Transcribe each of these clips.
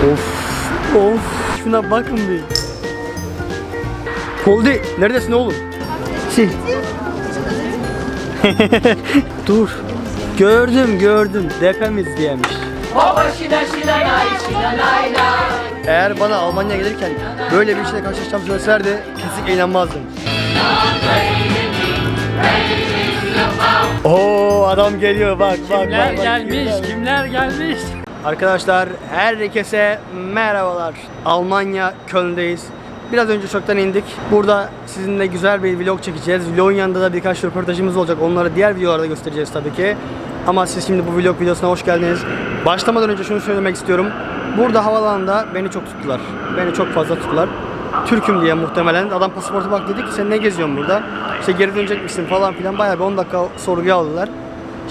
Of of şuna bakın bir. Poldi neredesin oğlum? Si. Dur. Gördüm gördüm. Deprem izleyemiş. Eğer bana Almanya gelirken böyle bir şeyle karşılaşacağım söyleselerdi kesinlikle inanmazdım. Oo adam geliyor bak bak Kimler bak. bak, gelmiş? kimler. Kimler gelmiş? Arkadaşlar herkese merhabalar. Almanya Köln'deyiz. Biraz önce uçaktan indik. Burada sizinle güzel bir vlog çekeceğiz. Vlogun yanında da birkaç röportajımız olacak. Onları diğer videolarda göstereceğiz tabii ki. Ama siz şimdi bu vlog videosuna hoş geldiniz. Başlamadan önce şunu söylemek istiyorum. Burada havalanında beni çok tuttular. Beni çok fazla tuttular. Türk'üm diye muhtemelen. Adam pasaportu bak dedi ki sen ne geziyorsun burada? İşte geri dönecek misin falan filan. Bayağı bir 10 dakika sorguya aldılar.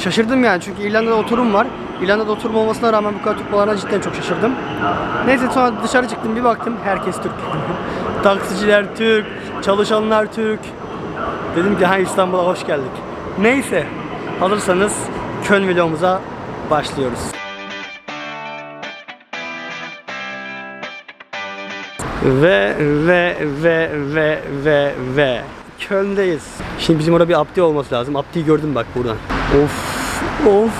Şaşırdım yani çünkü İrlanda'da oturum var. İrlanda'da oturum olmasına rağmen bu kadar tutmalarına cidden çok şaşırdım. Neyse sonra dışarı çıktım bir baktım herkes Türk. Taksiciler Türk, çalışanlar Türk. Dedim ki ha İstanbul'a hoş geldik. Neyse hazırsanız Köln videomuza başlıyoruz. Ve ve ve ve ve ve Köln'deyiz. Şimdi bizim orada bir Abdi olması lazım. Abdi'yi gördüm bak buradan. Of of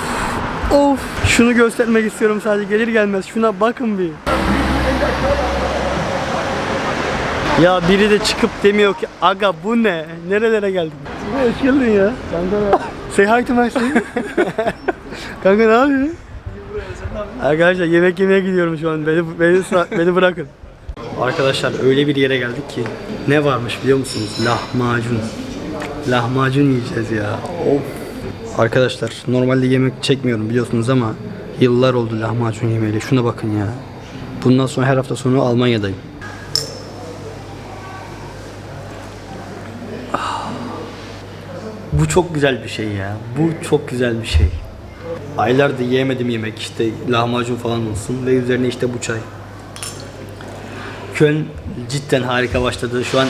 of. Şunu göstermek istiyorum sadece gelir gelmez. Şuna bakın bir. Ya biri de çıkıp demiyor ki aga bu ne? Nerelere geldik? Hoş geldin ya. Kanka Say hi to my son. Kanka ne yapıyorsun? Arkadaşlar yemek yemeye gidiyorum şu an. Beni beni, beni bırakın. Arkadaşlar öyle bir yere geldik ki ne varmış biliyor musunuz? Lahmacun. Lahmacun yiyeceğiz ya. Of. Arkadaşlar normalde yemek çekmiyorum biliyorsunuz ama yıllar oldu lahmacun yemeyeli. Şuna bakın ya. Bundan sonra her hafta sonu Almanya'dayım. Bu çok güzel bir şey ya. Bu çok güzel bir şey. Aylardır yemedim yemek işte lahmacun falan olsun ve üzerine işte bu çay. Köln cidden harika başladı. Şu an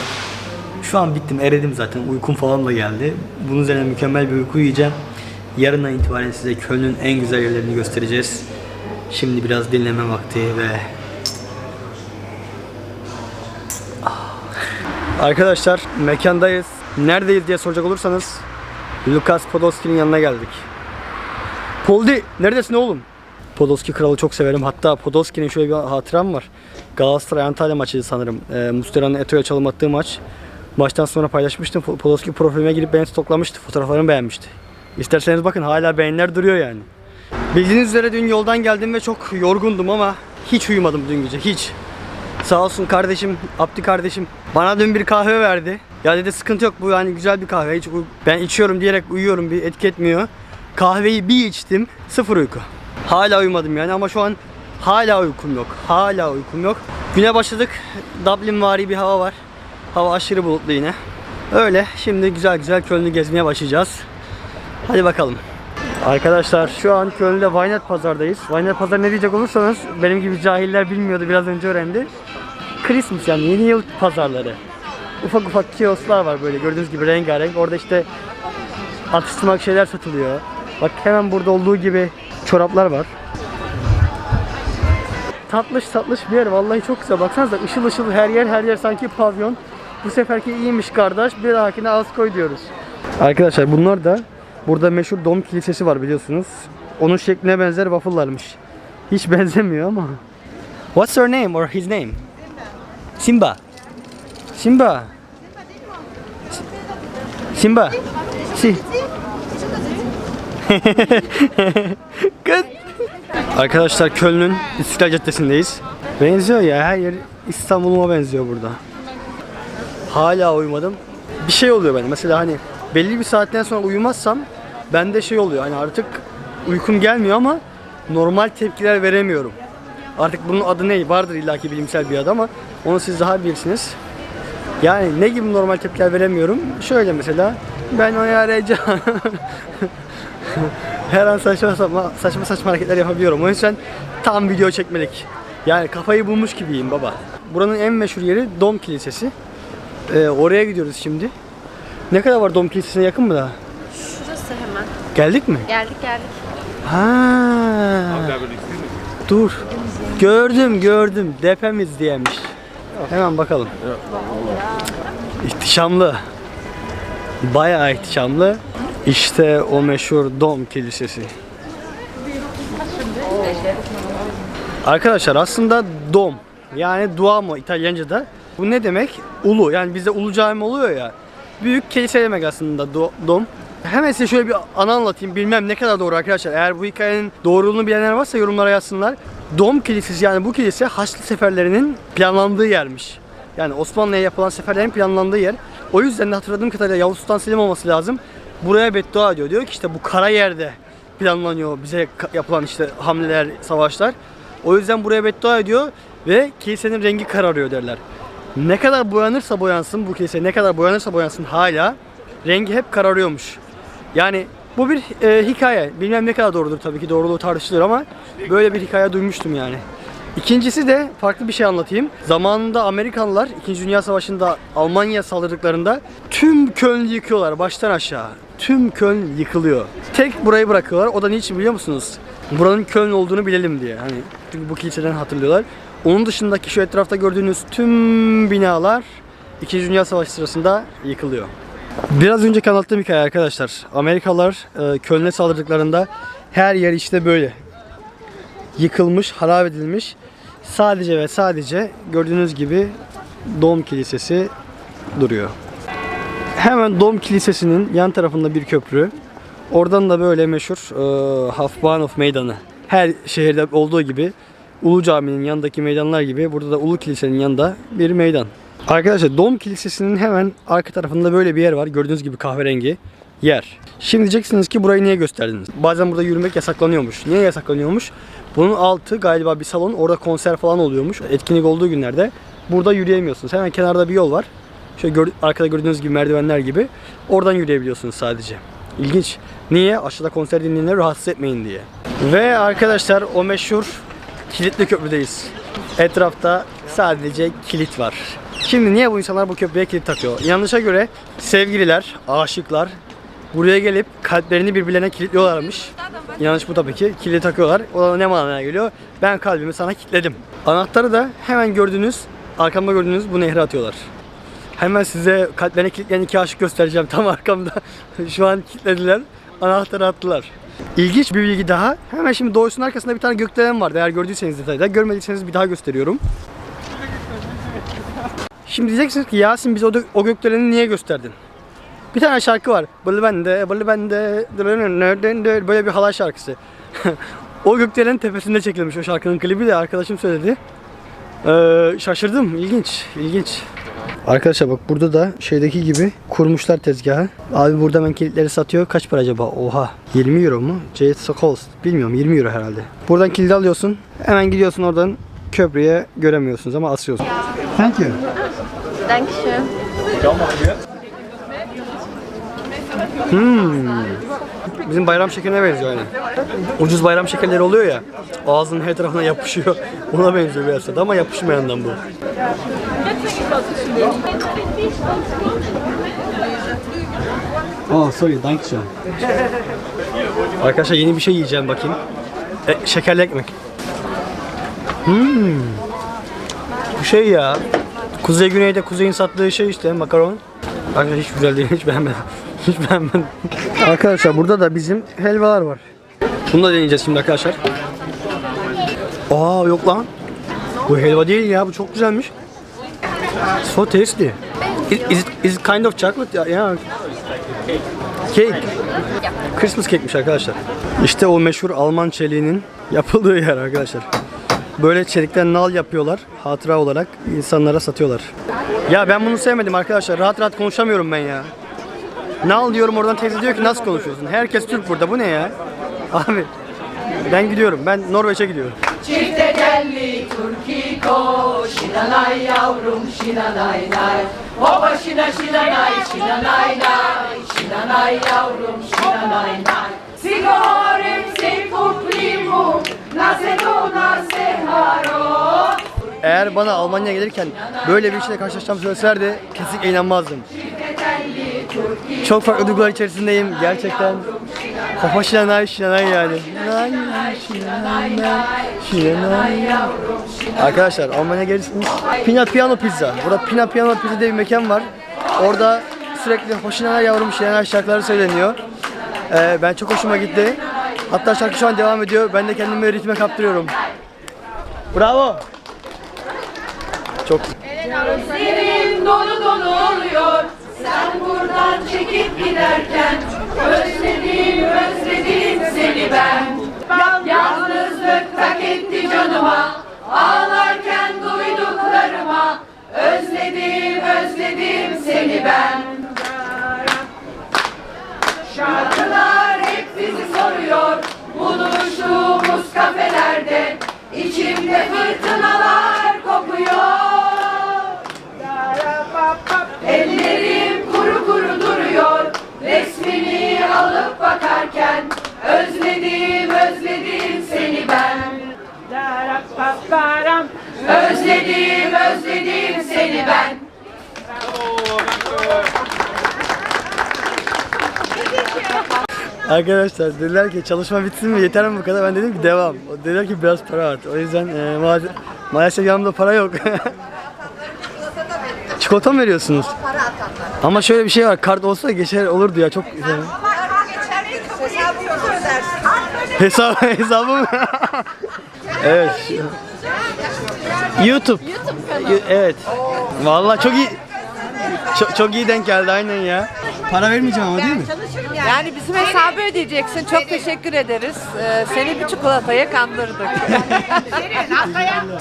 şu an bittim, eridim zaten. Uykum falan da geldi. Bunun üzerine mükemmel bir uyku yiyeceğim. Yarından itibaren size Köln'ün en güzel yerlerini göstereceğiz. Şimdi biraz dinleme vakti ve Ah. Arkadaşlar mekandayız. Neredeyiz diye soracak olursanız Lukas Podolski'nin yanına geldik. Poldi neredesin oğlum? Podolski kralı çok severim. Hatta Podolski'nin şöyle bir hatıram var. Galatasaray Antalya maçıydı sanırım. E, Mustera'nın Eto'ya çalım attığı maç. Maçtan sonra paylaşmıştım. Po- Podolski profilime girip beni stoklamıştı. Fotoğraflarımı beğenmişti. İsterseniz bakın hala beğeniler duruyor yani. Bildiğiniz üzere dün yoldan geldim ve çok yorgundum ama hiç uyumadım dün gece. Hiç. Sağ olsun kardeşim, Abdi kardeşim bana dün bir kahve verdi. Ya dedi sıkıntı yok bu yani güzel bir kahve. Hiç ben içiyorum diyerek uyuyorum bir etki etmiyor. Kahveyi bir içtim, sıfır uyku. Hala uyumadım yani ama şu an hala uykum yok. Hala uykum yok. Güne başladık. Dublin vari bir hava var. Hava aşırı bulutlu yine. Öyle şimdi güzel güzel Köln'ü gezmeye başlayacağız. Hadi bakalım. Arkadaşlar şu an Köln'de Waynet pazardayız. Waynet pazar ne diyecek olursanız benim gibi cahiller bilmiyordu biraz önce öğrendi. Christmas yani yeni yıl pazarları. Ufak ufak kiosklar var böyle gördüğünüz gibi rengarenk. Orada işte atıştırmalık şeyler satılıyor. Bak hemen burada olduğu gibi çoraplar var. Tatlış tatlış bir yer vallahi çok güzel. Baksanıza ışıl ışıl her yer her yer sanki pavyon. Bu seferki iyiymiş kardeş bir dahakine az koy diyoruz. Arkadaşlar bunlar da burada meşhur Dom Kilisesi var biliyorsunuz. Onun şekline benzer waffle'larmış. Hiç benzemiyor ama. What's your name or his name? Simba. Simba. Simba. Si. Good. Arkadaşlar Köln'ün İstiklal Caddesi'ndeyiz. Benziyor ya her yer İstanbul'uma benziyor burada. Hala uyumadım. Bir şey oluyor benim. Mesela hani belli bir saatten sonra uyumazsam bende şey oluyor. Hani artık uykum gelmiyor ama normal tepkiler veremiyorum. Artık bunun adı ne? Vardır illaki bilimsel bir adı ama onu siz daha bilirsiniz. Yani ne gibi normal tepkiler veremiyorum? Şöyle mesela ben o arayacağım. Her an saçma saçma, saçma saçma hareketler yapabiliyorum. O yüzden tam video çekmelik. Yani kafayı bulmuş gibiyim baba. Buranın en meşhur yeri Dom Kilisesi. Ee, oraya gidiyoruz şimdi. Ne kadar var Dom Kilisesi'ne yakın mı daha? Şurası hemen. Geldik mi? Geldik geldik. Ha. Dur. Gördüm gördüm. Depemiz diyemiş. Hemen bakalım. İhtişamlı. Bayağı ihtişamlı. İşte o meşhur Dom Kilisesi. Arkadaşlar aslında dom yani dua mı İtalyanca'da? Bu ne demek? Ulu yani bizde ulu cami oluyor ya. Büyük kilise demek aslında do- dom. Hemen size şöyle bir anı anlatayım. Bilmem ne kadar doğru arkadaşlar. Eğer bu hikayenin doğruluğunu bilenler varsa yorumlara yazsınlar. Dom Kilisesi yani bu kilise Haçlı seferlerinin planlandığı yermiş. Yani Osmanlı'ya yapılan seferlerin planlandığı yer. O yüzden de hatırladığım kadarıyla Yavuz Sultan Selim olması lazım. Buraya beddua ediyor. Diyor ki işte bu kara yerde planlanıyor bize yapılan işte hamleler, savaşlar. O yüzden buraya beddua ediyor ve kilisenin rengi kararıyor derler. Ne kadar boyanırsa boyansın bu kilise ne kadar boyanırsa boyansın hala rengi hep kararıyormuş. Yani bu bir e, hikaye. Bilmem ne kadar doğrudur tabii ki doğruluğu tartışılır ama böyle bir hikaye duymuştum yani. İkincisi de farklı bir şey anlatayım. Zamanında Amerikanlılar 2. Dünya Savaşı'nda Almanya saldırdıklarında tüm Köln'ü yıkıyorlar baştan aşağı. Tüm Köln yıkılıyor. Tek burayı bırakıyorlar. O da niçin biliyor musunuz? Buranın Köln olduğunu bilelim diye. Hani çünkü bu kiliseden hatırlıyorlar. Onun dışındaki şu etrafta gördüğünüz tüm binalar 2. Dünya Savaşı sırasında yıkılıyor. Biraz önce anlattığım hikaye arkadaşlar. Amerikalılar e, Köln'e saldırdıklarında her yer işte böyle yıkılmış, harap edilmiş. Sadece ve sadece gördüğünüz gibi Dom Kilisesi duruyor. Hemen Dom Kilisesi'nin yan tarafında bir köprü. Oradan da böyle meşhur e, Hafbanov Meydanı. Her şehirde olduğu gibi Ulu Cami'nin yanındaki meydanlar gibi burada da Ulu Kilise'nin yanında bir meydan. Arkadaşlar Dom Kilisesi'nin hemen arka tarafında böyle bir yer var. Gördüğünüz gibi kahverengi yer. Şimdi diyeceksiniz ki burayı niye gösterdiniz? Bazen burada yürümek yasaklanıyormuş. Niye yasaklanıyormuş? Bunun altı galiba bir salon. Orada konser falan oluyormuş. Etkinlik olduğu günlerde. Burada yürüyemiyorsunuz. Hemen kenarda bir yol var. Şöyle gör- arkada gördüğünüz gibi merdivenler gibi. Oradan yürüyebiliyorsunuz sadece. İlginç. Niye? Aşağıda konser dinleyenleri rahatsız etmeyin diye. Ve arkadaşlar o meşhur kilitli köprüdeyiz. Etrafta sadece kilit var. Şimdi niye bu insanlar bu köprüye kilit takıyor? Yanlışa göre sevgililer, aşıklar buraya gelip kalplerini birbirlerine kilitliyorlarmış. Yanlış bu tabii ki. Kilit takıyorlar. O da ne manaya geliyor? Ben kalbimi sana kilitledim. Anahtarı da hemen gördüğünüz, arkamda gördüğünüz bu nehre atıyorlar. Hemen size kalplerine kilitleyen iki aşık göstereceğim tam arkamda. Şu an kilitlediler. Anahtarı attılar. İlginç bir bilgi daha. Hemen şimdi doğusunun arkasında bir tane gökdelen vardı. Eğer gördüyseniz detayda. Görmediyseniz bir daha gösteriyorum. Şimdi diyeceksiniz ki Yasin bize o, o gökdeleni niye gösterdin? Bir tane şarkı var. Bılı bende, bılı bende, böyle bir halay şarkısı. o gökdelenin tepesinde çekilmiş o şarkının klibi de arkadaşım söyledi. Ee, şaşırdım. İlginç, ilginç. Arkadaşlar bak burada da şeydeki gibi kurmuşlar tezgahı. Abi burada hemen kilitleri satıyor. Kaç para acaba? Oha. 20 euro mu? J Cost. Bilmiyorum 20 euro herhalde. Buradan kilidi alıyorsun. Hemen gidiyorsun oradan köprüye göremiyorsunuz ama asıyorsun. Thank you. Dankeschön. Bizim bayram şekerine benziyor aynen. Ucuz bayram şekerleri oluyor ya. Ağzının her tarafına yapışıyor. Ona benziyor biraz tadı ama yapışmayandan bu. Oh sorry, thank you. Arkadaşlar yeni bir şey yiyeceğim bakayım. E, şekerli ekmek. Hmm. Bu şey ya. Kuzey güneyde kuzeyin sattığı şey işte makaron. Arkadaşlar hiç güzel değil, hiç beğenmedim. Hiç beğenmedim. Arkadaşlar burada da bizim helvalar var. Bunu da deneyeceğiz şimdi arkadaşlar. Aa yok lan. Bu helva değil ya, bu çok güzelmiş. So tasty. Is, is, it, is it kind of chocolate? Ya, ya. Cake. Christmas cake'miş arkadaşlar. İşte o meşhur Alman çeliğinin yapıldığı yer arkadaşlar. Böyle çelikten nal yapıyorlar. Hatıra olarak insanlara satıyorlar. Ya ben bunu sevmedim arkadaşlar. Rahat rahat konuşamıyorum ben ya. Nal diyorum oradan teyze diyor ki nasıl konuşuyorsun? Herkes Türk burada. Bu ne ya? Abi ben gidiyorum. Ben Norveç'e gidiyorum. Çifte telli Türkiko, şinanay yavrum şinanay nay. Baba şina şinanay şinanay nay, şinanay yavrum şinanay nay. Sigorim si putlimu, nasedu naseharo. Eğer bana Almanya'ya gelirken böyle bir şeyle karşılaşacağımı söyleselerdi kesinlikle inanmazdım. Çok farklı duygular içerisindeyim gerçekten. Kafa şilanay şilanay yani. Nay, nay, şilanay, nay, şilanay. Arkadaşlar Almanya gelirsiniz. Pina Piano Pizza. Burada Pina Piano Pizza diye bir mekan var. Orada sürekli hoşuna yavrum şilanay şarkıları söyleniyor. Ee, ben çok hoşuma gitti. Hatta şarkı şu an devam ediyor. Ben de kendimi ritme kaptırıyorum. Bravo. Çok Gözlerim dolu dolu oluyor. Sen buradan çekip giderken özledim özledim seni ben. Yalnızlık tak etti canıma. Ağlarken duyduklarıma özledim özledim seni ben. Şarkılar hep bizi soruyor Buluştuğumuz kafelerde Özledim özledim seni ben Arkadaşlar dediler ki çalışma bitsin mi yeter mi bu kadar? Ben dedim ki devam. O dediler ki biraz para at. O yüzden e, ma- maalesef yanımda para yok. Çikolata mı veriyorsunuz? Ama şöyle bir şey var. Kart olsa geçer olurdu ya çok güzel. Hesap hesabı mı? evet. YouTube. YouTube Evet. Vallahi çok iyi. Çok, çok iyi denk geldi aynen ya. Para vermeyeceğim ama değil mi? Yani bizim hesabı ödeyeceksin. Çok teşekkür ederiz. Ee, seni bir çikolataya kandırdık.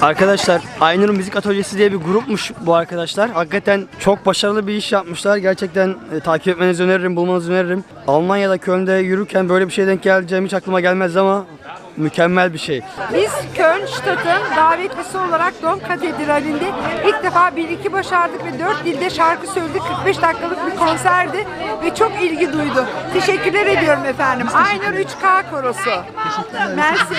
Arkadaşlar Aynur Müzik Atölyesi diye bir grupmuş bu arkadaşlar. Hakikaten çok başarılı bir iş yapmışlar. Gerçekten e, takip etmenizi öneririm, bulmanızı öneririm. Almanya'da Köln'de yürürken böyle bir şey denk geleceğim hiç aklıma gelmez ama mükemmel bir şey. Biz Kölnstadt'ın davetlisi olarak Dom Katedrali'nde ilk defa bir iki başardık ve dört dilde şarkı söyledik. 45 dakikalık bir konserdi ve çok ilgi duydu. Teşekkürler ediyorum efendim. Aynur 3K korosu. Mersi.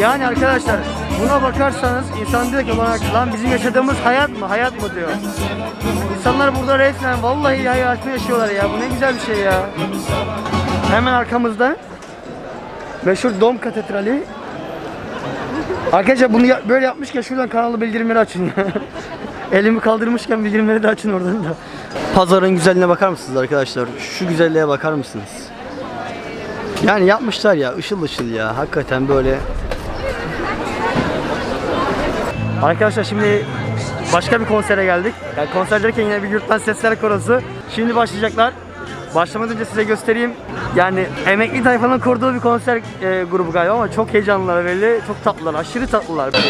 Yani arkadaşlar buna bakarsanız insan diyor ki bana lan bizim yaşadığımız hayat mı? Hayat mı diyor. İnsanlar burada resmen vallahi hayatını yaşıyorlar ya. Bu ne güzel bir şey ya. Hemen arkamızda meşhur Dom Katedrali. Arkadaşlar bunu ya- böyle yapmışken şuradan kanalı bildirimleri açın ya. Elimi kaldırmışken bildirimleri de açın oradan da. Pazarın güzelliğine bakar mısınız arkadaşlar? Şu güzelliğe bakar mısınız? Yani yapmışlar ya ışıl ışıl ya hakikaten böyle. Arkadaşlar şimdi başka bir konsere geldik. Yani konser derken yine bir yurttan sesler korosu. Şimdi başlayacaklar. Başlamadan önce size göstereyim. Yani emekli tayfanın kurduğu bir konser e, grubu galiba ama çok heyecanlılar böyle. Çok tatlılar, aşırı tatlılar. Böyle.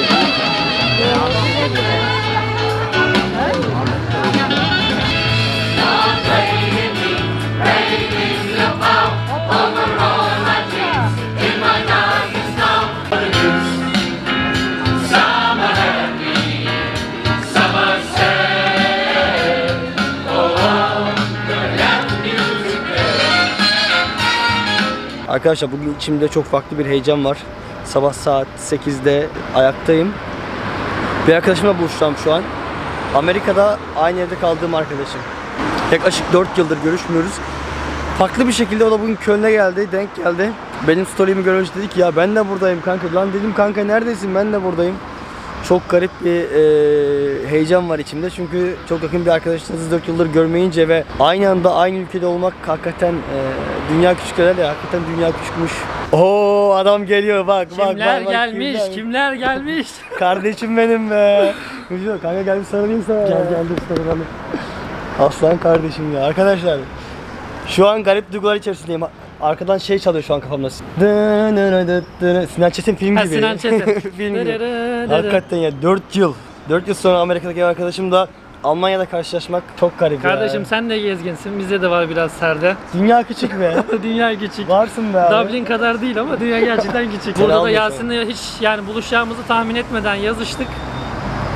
Arkadaşlar bugün içimde çok farklı bir heyecan var. Sabah saat 8'de ayaktayım. Bir arkadaşımla buluşacağım şu an. Amerika'da aynı evde kaldığım arkadaşım. Yaklaşık 4 yıldır görüşmüyoruz. Farklı bir şekilde o da bugün Köln'e geldi, denk geldi. Benim story'imi görünce dedi ki ya ben de buradayım kanka. Lan dedim kanka neredesin ben de buradayım. Çok garip bir e, heyecan var içimde çünkü çok yakın bir arkadaşınızı 4 yıldır görmeyince ve aynı anda aynı ülkede olmak hakikaten e, dünya küçük derler ya hakikaten dünya küçükmüş. Oo adam geliyor bak bak Kimler bak, bak, gelmiş, kimler- kimler gelmiş? Kardeşim benim be. Müjde kanka gel bir sarılayım sana. Gel gel dur sarılalım. Aslan kardeşim ya. Arkadaşlar şu an garip duygular içerisindeyim. Arkadan şey çalıyor şu an kafamda. Sinan Çetin film Ha, gibi. Sinan Çetin. film gibi. Hakikaten ya 4 yıl. 4 yıl sonra Amerika'daki arkadaşım da Almanya'da karşılaşmak çok garip Kardeşim ya. sen de gezginsin, bizde de var biraz serde. Dünya küçük be. dünya küçük. Varsın be abi. Dublin kadar değil ama dünya gerçekten küçük. Burada da. Yasin'le hiç yani buluşacağımızı tahmin etmeden yazıştık.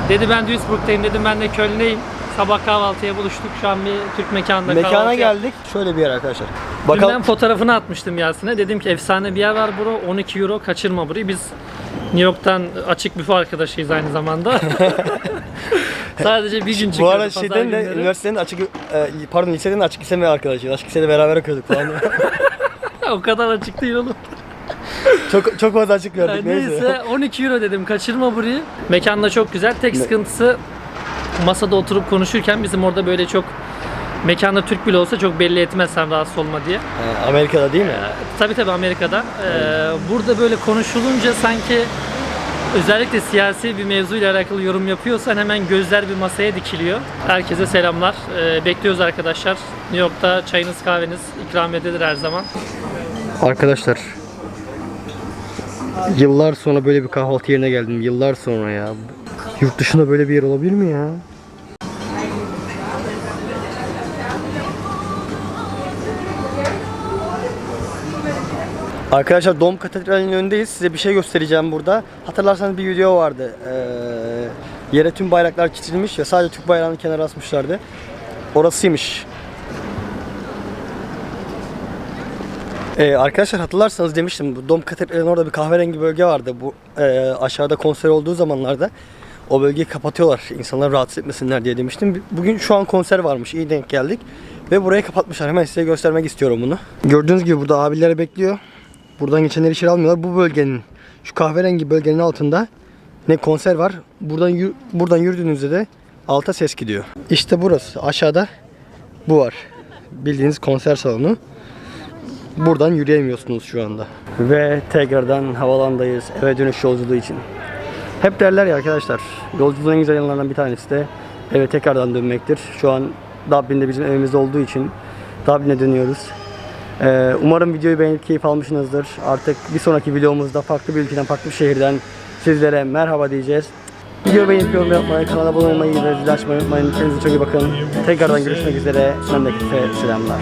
Dedi ben Duisburg'tayım dedim ben de Köln'deyim. Sabah kahvaltıya buluştuk. Şu an bir Türk mekanında Mekana kahvaltı geldik. Şöyle bir yer arkadaşlar. Dün Bakalım. ben fotoğrafını atmıştım Yasin'e. Dedim ki efsane bir yer var bura 12 euro kaçırma burayı. Biz New York'tan açık büfe arkadaşıyız aynı zamanda. Sadece bir gün Bu çıkıyordu arada pazar şeyden de günleri. üniversitenin açık e, pardon liseden de açık lise mi arkadaşıyız? Açık lisede beraber okuyorduk falan. o kadar açık değil oğlum. çok çok fazla açık Yani gördük neyse. neyse 12 euro dedim kaçırma burayı. Mekan da çok güzel. Tek sıkıntısı masada oturup konuşurken bizim orada böyle çok mekanda Türk bile olsa çok belli etmezsen rahatsız olma diye. Ha, Amerika'da değil mi? Tabii tabii Amerika'da. Ee, burada böyle konuşulunca sanki özellikle siyasi bir mevzuyla alakalı yorum yapıyorsan hemen gözler bir masaya dikiliyor. Herkese selamlar. Ee, bekliyoruz arkadaşlar. New York'ta çayınız kahveniz ikram edilir her zaman. Arkadaşlar Yıllar sonra böyle bir kahvaltı yerine geldim. Yıllar sonra ya. Yurt dışında böyle bir yer olabilir mi ya? Arkadaşlar Dom Katedrali'nin önündeyiz. Size bir şey göstereceğim burada. Hatırlarsanız bir video vardı. Ee, yere tüm bayraklar çizilmiş ve sadece Türk bayrağını kenara asmışlardı. Orasıymış. Ee, arkadaşlar hatırlarsanız demiştim Dom Katedrali'nin orada bir kahverengi bölge vardı. Bu e, aşağıda konser olduğu zamanlarda o bölgeyi kapatıyorlar insanları rahatsız etmesinler diye demiştim. Bugün şu an konser varmış iyi denk geldik. Ve burayı kapatmışlar. Hemen size göstermek istiyorum bunu. Gördüğünüz gibi burada abiler bekliyor. Buradan geçenleri içeri almıyorlar. Bu bölgenin şu kahverengi bölgenin altında ne konser var. Buradan buradan yürüdüğünüzde de alta ses gidiyor. İşte burası. Aşağıda bu var. Bildiğiniz konser salonu. Buradan yürüyemiyorsunuz şu anda. Ve tekrardan havalandayız eve dönüş yolculuğu için. Hep derler ya arkadaşlar, yolculuğun en güzel yanlarından bir tanesi de eve tekrardan dönmektir. Şu an Dublin'de bizim evimizde olduğu için Dublin'e dönüyoruz. Ee, umarım videoyu beğenip keyif almışsınızdır. Artık bir sonraki videomuzda farklı bir ülkeden, farklı bir şehirden sizlere merhaba diyeceğiz. Videoyu beğenip yorum yapmayı, kanala abone olmayı ve zil unutmayın. Kendinize çok iyi bakın. Tekrardan görüşmek üzere. Memlekete selamlar.